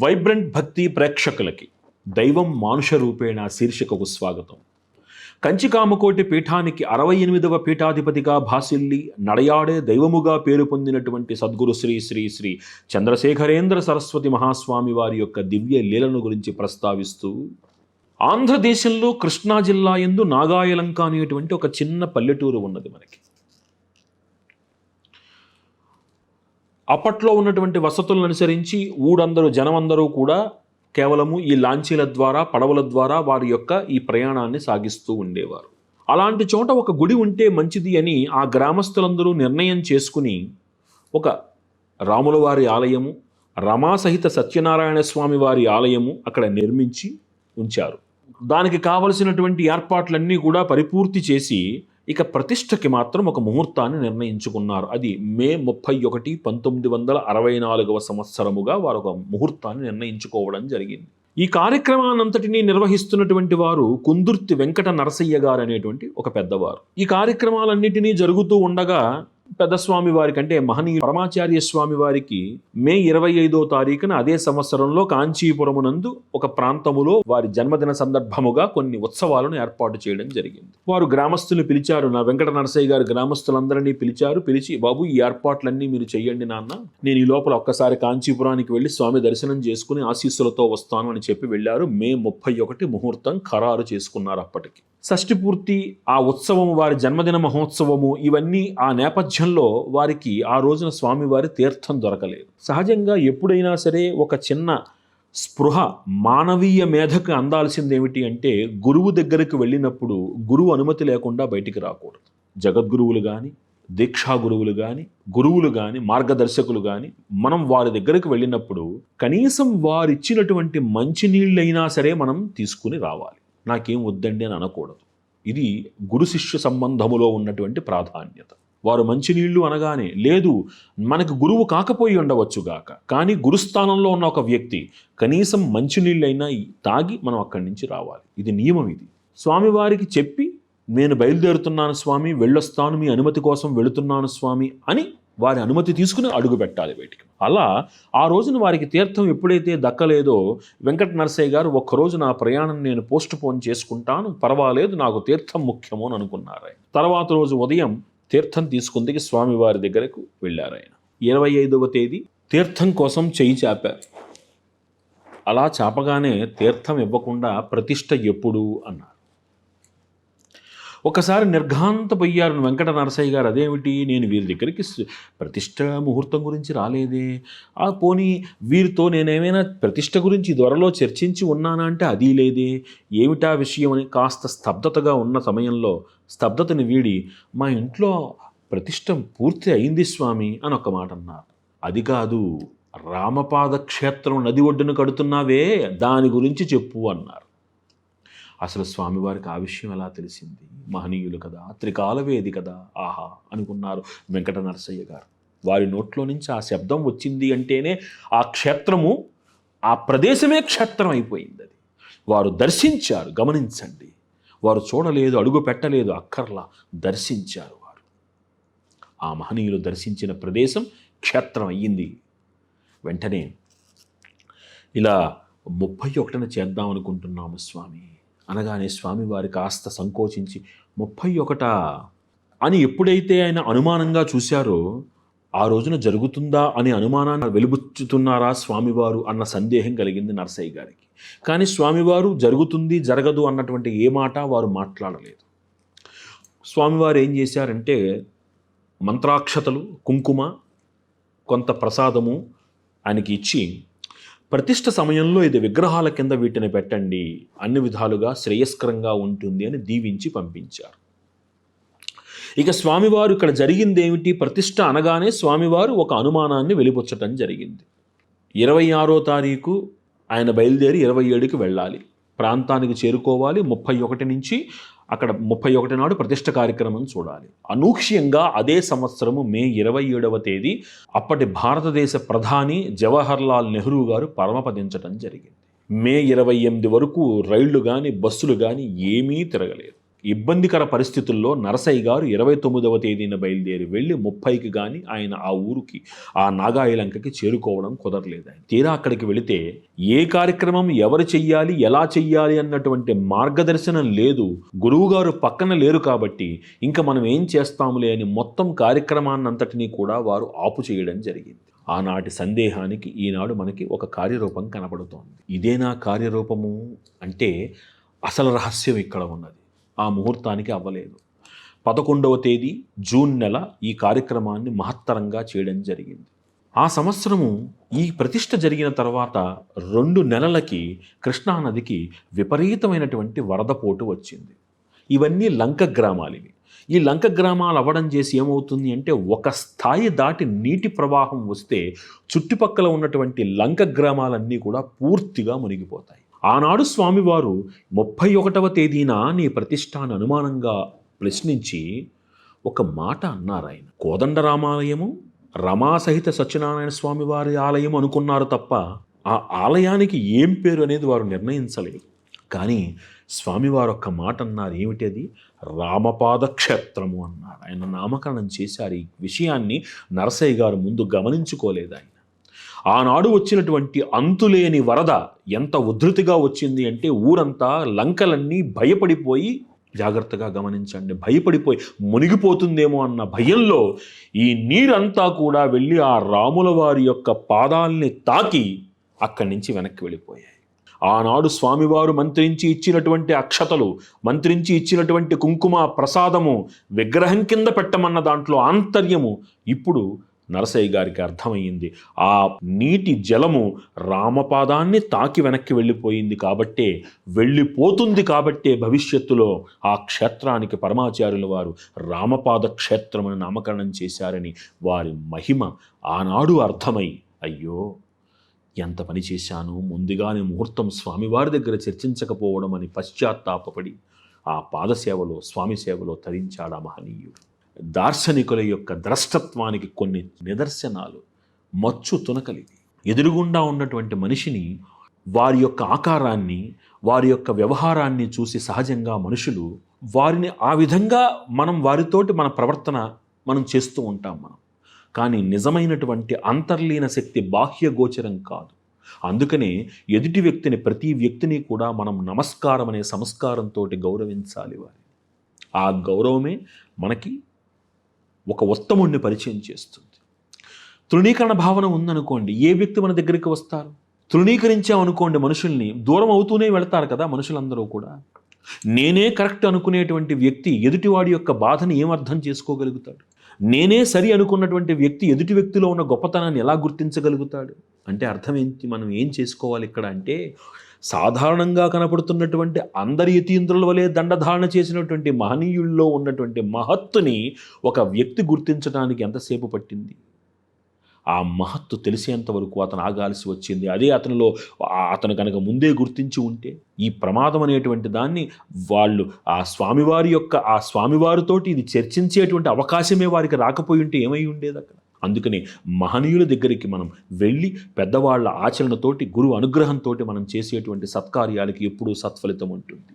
Vibrant భక్తి ప్రేక్షకులకి దైవం మానుష రూపేణ శీర్షికకు స్వాగతం. కంచికామకోటి పీఠానికి అరవై ఎనిమిదవ పీఠాధిపతిగా భాసిల్లి నడయాడే దైవముగా పేరు పొందినటువంటి సద్గురు శ్రీ శ్రీ శ్రీ చంద్రశేఖరేంద్ర సరస్వతి మహాస్వామి వారి యొక్క దివ్య లీలను గురించి ప్రస్తావిస్తూ ఆంధ్రదేశంలో కృష్ణా జిల్లా ఎందు నాగాయలంక అనేటువంటి ఒక చిన్న పల్లెటూరు ఉన్నది మనకి. అప్పట్లో ఉన్నటువంటి వసతులను అనుసరించి ఊరందరూ జనమందరూ కూడా కేవలము ఈ లాంచీల ద్వారా పడవల ద్వారా వారి యొక్క ఈ ప్రయాణాన్ని సాగిస్తూ ఉండేవారు. అలాంటి చోట ఒక గుడి ఉంటే మంచిది అని ఆ గ్రామస్తులందరూ నిర్ణయం చేసుకుని ఒక రాముల వారి ఆలయము రమాసహిత సత్యనారాయణ స్వామి వారి ఆలయము అక్కడ నిర్మించి ఉంచారు. దానికి కావలసినటువంటి ఏర్పాట్లన్నీ కూడా పరిపూర్తి చేసి ఇక ప్రతిష్టకి మాత్రం ఒక ముహూర్తాన్ని నిర్ణయించుకున్నారు. అది మే ముప్పై ఒకటి పంతొమ్మిది వందల అరవై నాలుగవ సంవత్సరముగా వారు ఒక ముహూర్తాన్ని నిర్ణయించుకోవడం జరిగింది. ఈ కార్యక్రమాన్నంతటినీ నిర్వహిస్తున్నటువంటి వారు కుందుర్తి వెంకట నరసయ్య గారు అనేటువంటి ఒక పెద్దవారు. ఈ కార్యక్రమాలన్నిటినీ జరుగుతూ ఉండగా పెద్ద స్వామి వారికి అంటే మహనీయ పరమాచార్య స్వామి వారికి మే ఇరవై ఐదో తారీఖున అదే సంవత్సరంలో కాంచీపురమునందు ఒక ప్రాంతములో వారి జన్మదిన సందర్భముగా కొన్ని ఉత్సవాలను ఏర్పాటు చేయడం జరిగింది. వారు గ్రామస్తులు పిలిచారు నా వెంకట నరసయ్య గారు గ్రామస్తులందరినీ పిలిచారు పిలిచి బాబు ఈ ఏర్పాట్లన్నీ మీరు చేయండి నాన్న. నేను ఈ లోపల ఒక్కసారి కాంచీపురానికి వెళ్ళి స్వామి దర్శనం చేసుకుని ఆశీస్సులతో వస్తాను అని చెప్పి వెళ్ళారు. మే ముప్పై ఒకటి ముహూర్తం ఖరారు చేసుకున్నారు అప్పటికి. షష్ఠి పూర్తి ఆ ఉత్సవం వారి జన్మదిన మహోత్సవము ఇవన్నీ ఆ నేపథ్యం నేపథ్యంలో వారికి ఆ రోజున స్వామివారి తీర్థం దొరకలేదు. సహజంగా ఎప్పుడైనా సరే ఒక చిన్న స్పృహ మానవీయ మేధకు అందాల్సింది ఏమిటి అంటే గురువు దగ్గరికి వెళ్ళినప్పుడు గురువు అనుమతి లేకుండా బయటికి రాకూడదు. జగద్గురువులు కానీ దీక్షా గురువులు కానీ గురువులు కానీ మార్గదర్శకులు కానీ మనం వారి దగ్గరికి వెళ్ళినప్పుడు కనీసం వారిచ్చినటువంటి మంచినీళ్ళైనా సరే మనం తీసుకుని రావాలి. నాకేం వద్దండి అని అనకూడదు. ఇది గురు శిష్య సంబంధములో ఉన్నటువంటి ప్రాధాన్యత. వారు మంచినీళ్ళు అనగానే లేదు మనకు గురువు కాకపోయి ఉండవచ్చుగాక కానీ గురుస్థానంలో ఉన్న ఒక వ్యక్తి కనీసం మంచినీళ్ళైనా తాగి మనం అక్కడి నుంచి రావాలి. ఇది నియమం ఇది. స్వామివారికి చెప్పి నేను బయలుదేరుతున్నాను స్వామి వెళ్ళొస్తాను మీ అనుమతి కోసం వెళుతున్నాను స్వామి అని వారి అనుమతి తీసుకుని అడుగు పెట్టాలి బయటికి. అలా ఆ రోజున వారికి తీర్థం ఎప్పుడైతే దక్కలేదో వెంకట నరసయ్య గారు ఒక్కరోజు నా ప్రయాణం నేను పోస్ట్ పోన్ చేసుకుంటాను పర్వాలేదు నాకు తీర్థం ముఖ్యము అని అనుకున్నారు తర్వాత రోజు ఉదయం తీర్థం తీసుకుందికి స్వామివారి దగ్గరకు వెళ్ళారు ఆయన. ఇరవై ఐదవ తేదీ తీర్థం కోసం చేయి చాపారు. అలా చాపగానే తీర్థం ఇవ్వకుండా ప్రతిష్ట ఎప్పుడు? అన్నారు. ఒకసారి నిర్ఘాంతపోయారు వెంకట నరసయ్య గారు అదేమిటి? నేను వీరి దగ్గరికి ప్రతిష్ట ముహూర్తం గురించి రాలేదే. ఆ పోనీ వీరితో నేనేమైనా ప్రతిష్ట గురించి త్వరలో చర్చించి ఉన్నానా అంటే అది లేదే. ఏమిటా విషయం? అని కాస్త స్తబ్దతగా ఉన్న సమయంలో స్తబ్దతని వీడి మా ఇంట్లో ప్రతిష్ట పూర్తి అయింది స్వామి అని ఒక మాట అన్నారు. అది కాదు రామపాద క్షేత్రం నది ఒడ్డున కడుతున్నావే దాని గురించి చెప్పు అన్నారు. అసలు స్వామివారికి ఆ విషయం ఎలా తెలిసింది? మహనీయులు కదా త్రికాలవేది కదా? ఆహా అనుకున్నారు వెంకట నరసయ్య గారు. వారి నోట్లో నుంచి ఆ శబ్దం వచ్చింది అంటేనే ఆ క్షేత్రము ఆ ప్రదేశమే క్షేత్రం అయిపోయింది అది. వారు దర్శించారు గమనించండి. వారు చూడలేదు అడుగు పెట్టలేదు అక్కర్లా దర్శించారు వారు. ఆ మహనీయులు దర్శించిన ప్రదేశం క్షేత్రం అయ్యింది. వెంటనే ఇలా ముప్పై ఒకటిన చేద్దాం అనుకుంటున్నాము స్వామి. అనగానే స్వామివారి కాస్త సంకోచించి ముప్పై ఒకట అని ఎప్పుడైతే ఆయన అనుమానంగా చూశారో ఆ రోజున జరుగుతుందా అనే అనుమానాన్ని వెలుబుచ్చుతున్నారా స్వామివారు అన్న సందేహం కలిగింది నరసయ్య గారికి. కానీ స్వామివారు జరుగుతుంది జరగదు అన్నటువంటి ఏ మాట వారు మాట్లాడలేదు. స్వామివారు ఏం చేశారంటే మంత్రాక్షతలు కుంకుమ కొంత ప్రసాదము ఆయనకి ఇచ్చి ప్రతిష్ట సమయంలో ఇది విగ్రహాల కింద వీటిని పెట్టండి. అన్ని విధాలుగా శ్రేయస్కరంగా ఉంటుంది అని దీవించి పంపించారు. ఇక స్వామివారు ఇక్కడ జరిగింది ఏమిటి ప్రతిష్ట అనగానే స్వామివారు ఒక అనుమానాన్ని వెలిపుచ్చటం జరిగింది. ఇరవై ఆరో తారీఖు ఆయన బయలుదేరి ఇరవై ఏడుకి వెళ్ళాలి. ప్రాంతానికి చేరుకోవాలి. ముప్పై ఒకటి నుంచి అక్కడ ముప్పై ఒకటి నాడు ప్రతిష్ట కార్యక్రమం చూడాలి. అనూక్ష్యంగా అదే సంవత్సరము మే ఇరవై ఏడవ తేదీ అప్పటి భారతదేశ ప్రధాని జవహర్లాల్ నెహ్రూ గారు పరమపదించటం జరిగింది. మే ఇరవై ఎనిమిది వరకు రైళ్ళు కానీ బస్సులు కానీ ఏమీ తిరగలేదు. ఇబ్బందికర పరిస్థితుల్లో నరసయ్య గారు ఇరవై తొమ్మిదవ తేదీన బయలుదేరి వెళ్ళి ముప్పైకి కానీ ఆయన ఆ ఊరికి ఆ నాగాయలంకకి చేరుకోవడం కుదరలేదు. ఆయన తీరా అక్కడికి వెళితే ఏ కార్యక్రమం ఎవరు చెయ్యాలి ఎలా చెయ్యాలి అన్నటువంటి మార్గదర్శనం లేదు. గురువుగారు పక్కన లేరు కాబట్టి ఇంకా మనం ఏం చేస్తాములే అని మొత్తం కార్యక్రమాన్నంతటినీ కూడా వారు ఆపు చేయడం జరిగింది. ఆనాటి సందేహానికి ఈనాడు మనకి ఒక కార్యరూపం కనబడుతోంది. ఇదేనా కార్యరూపము? అంటే అసలు రహస్యం ఇక్కడ ఉన్నది. ఆ ముహూర్తానికి అవ్వలేదు. పదకొండవ తేదీ జూన్ నెల ఈ కార్యక్రమాన్ని మహత్తరంగా చేయడం జరిగింది. ఆ సంవత్సరము ఈ ప్రతిష్ట జరిగిన తర్వాత రెండు నెలలకి కృష్ణానదికి విపరీతమైనటువంటి వరదపోటు వచ్చింది. ఇవన్నీ లంక గ్రామాలివి. ఈ లంక గ్రామాలు అవ్వడం చేసి ఏమవుతుంది అంటే ఒక స్థాయి దాటి నీటి ప్రవాహం వస్తే చుట్టుపక్కల ఉన్నటువంటి లంక గ్రామాలన్నీ కూడా పూర్తిగా మునిగిపోతాయి. ఆనాడు స్వామివారు ముప్పై ఒకటవ తేదీన నీ ప్రతిష్టాన అనుమానంగా ప్రశ్నించి ఒక మాట అన్నారు ఆయన. కోదండరామాలయము రమాసహిత సత్యనారాయణ స్వామి వారి ఆలయం అనుకున్నారు తప్ప ఆ ఆలయానికి ఏం పేరు అనేది వారు నిర్ణయించలేదు. కానీ స్వామివారు ఒక్క మాట అన్నారు ఏమిటది? రామపాద క్షేత్రము అన్నారు. ఆయన నామకరణం చేశారు. ఈ విషయాన్ని నరసయ్య గారు ముందు గమనించుకోలేదు ఆయన. ఆనాడు వచ్చినటువంటి అంతులేని వరద ఎంత ఉధృతిగా వచ్చింది అంటే ఊరంతా లంకలన్నీ భయపడిపోయి జాగ్రత్తగా గమనించండి భయపడిపోయి మునిగిపోతుందేమో అన్న భయంలో ఈ నీరంతా కూడా వెళ్ళి ఆ రాముల వారి యొక్క పాదాల్ని తాకి అక్కడి నుంచి వెనక్కి వెళ్ళిపోయాయి. ఆనాడు స్వామివారు మంత్రించి ఇచ్చినటువంటి అక్షతలు మంత్రించి ఇచ్చినటువంటి కుంకుమ ప్రసాదము విగ్రహం కింద పెట్టమన్న దాంట్లో ఆంతర్యము ఇప్పుడు నరసయ్య గారికి అర్థమయ్యింది. ఆ నీటి జలము రామపాదాన్ని తాకి వెనక్కి వెళ్ళిపోయింది కాబట్టే వెళ్ళిపోతుంది కాబట్టే భవిష్యత్తులో ఆ క్షేత్రానికి పరమాచార్యుల వారు రామపాద క్షేత్రమని నామకరణం చేశారని వారి మహిమ ఆనాడు అర్థమై అయ్యో ఎంత పని చేశాను ముందుగానే ముహూర్తం స్వామివారి దగ్గర చర్చించకపోవడం అని పశ్చాత్తాపపడి ఆ పాదసేవలో స్వామి సేవలో తరించాడా మహనీయుడు? దార్శనికుల యొక్క ద్రష్టత్వానికి కొన్ని నిదర్శనాలు. మచ్చు తునకలిది. ఎదురుగుండా ఉన్నటువంటి మనిషిని వారి యొక్క ఆకారాన్ని వారి యొక్క వ్యవహారాన్ని చూసి సహజంగా మనుషులు వారిని ఆ విధంగా మనం వారితోటి మన ప్రవర్తన మనం చేస్తూ ఉంటాం మనం. కానీ నిజమైనటువంటి అంతర్లీన శక్తి బాహ్య గోచరం కాదు. అందుకనే ఎదుటి వ్యక్తిని ప్రతి వ్యక్తిని కూడా మనం నమస్కారం అనే సంస్కారంతో గౌరవించాలి వారి ఆ గౌరవమే మనకి ఒక ఉత్తముణ్ణి పరిచయం చేస్తుంది. తృణీకరణ భావన ఉందనుకోండి ఏ వ్యక్తి మన దగ్గరికి వస్తారు? తృణీకరించామనుకోండి మనుషుల్ని దూరం అవుతూనే వెళతారు కదా మనుషులందరూ కూడా. నేనే కరెక్ట్ అనుకునేటువంటి వ్యక్తి ఎదుటివాడి యొక్క బాధని ఏం అర్థం చేసుకోగలుగుతాడు? నేనే సరి అనుకున్నటువంటి వ్యక్తి ఎదుటి వ్యక్తిలో ఉన్న గొప్పతనాన్ని ఎలా గుర్తించగలుగుతాడు? అంటే అర్థం ఏంటి మనం ఏం చేసుకోవాలి ఇక్కడ అంటే సాధారణంగా కనపడుతున్నటువంటి అందరి యతీంద్రుల వలె దండధారణ చేసినటువంటి మహనీయుల్లో ఉన్నటువంటి మహత్తుని ఒక వ్యక్తి గుర్తించడానికి ఎంతసేపు పట్టింది? ఆ మహత్తు తెలిసేంత వరకు అతను ఆగాల్సి వచ్చింది. అదే అతనిలో అతను కనుక ముందే గుర్తించి ఉంటే ఈ ప్రమాదం అనేటువంటి దాన్ని వాళ్ళు ఆ స్వామివారి యొక్క ఆ స్వామివారితోటి ఇది చర్చించేటువంటి అవకాశమే వారికి రాకపోయి ఉంటే ఏమై ఉండేది అక్కడ? అందుకని మహనీయుల దగ్గరికి మనం వెళ్ళి పెద్దవాళ్ళ ఆచరణతోటి గురువు అనుగ్రహంతో మనం చేసేటువంటి సత్కార్యాలకి ఎప్పుడూ సత్ఫలితం ఉంటుంది.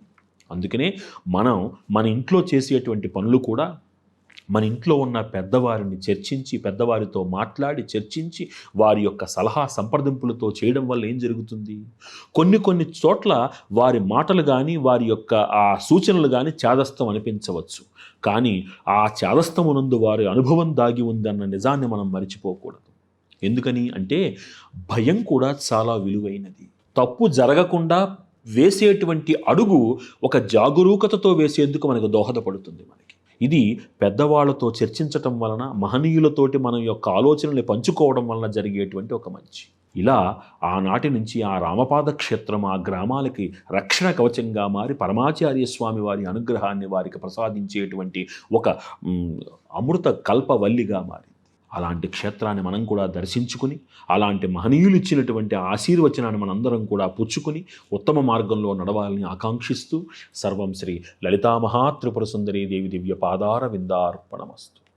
అందుకనే మనం మన ఇంట్లో చేసేటువంటి పనులు కూడా మన ఇంట్లో ఉన్న పెద్దవారిని చర్చించి పెద్దవారితో మాట్లాడి చర్చించి వారి యొక్క సలహా సంప్రదింపులతో చేయడం వల్ల ఏం జరుగుతుంది? కొన్ని కొన్ని చోట్ల వారి మాటలు కానీ వారి యొక్క ఆ సూచనలు కానీ చేదస్తం అనిపించవచ్చు. కానీ ఆ చేదస్తమునందు వారి అనుభవం దాగి ఉందన్న నిజాన్ని మనం మర్చిపోకూడదు. ఎందుకని అంటే భయం కూడా చాలా విలువైనది. తప్పు జరగకుండా వేసేటువంటి అడుగు ఒక జాగరూకతతో వేసేందుకు మనకు దోహదపడుతుంది మనకి. ఇది పెద్దవాళ్ళతో చర్చించటం వలన మహనీయులతోటి మన యొక్క ఆలోచనల్ని పంచుకోవడం వలన జరిగేటువంటి ఒక మంచి. ఇలా ఆనాటి నుంచి ఆ రామపాద క్షేత్రం ఆ గ్రామాలకి రక్షణ కవచంగా మారి పరమాచార్య స్వామి వారి అనుగ్రహాన్ని వారికి ప్రసాదించేటువంటి ఒక అమృత కల్పవల్లిగా మారి అలాంటి క్షేత్రాన్ని మనం కూడా దర్శించుకుని అలాంటి మహనీయులు ఇచ్చినటువంటి ఆశీర్వచనాన్ని మనందరం కూడా పుచ్చుకుని ఉత్తమ మార్గంలో నడవాలని ఆకాంక్షిస్తూ సర్వం శ్రీ లలితా మహాత్రిపుర సుందరీ దేవి దివ్య పాదార విందార్పణమస్తు.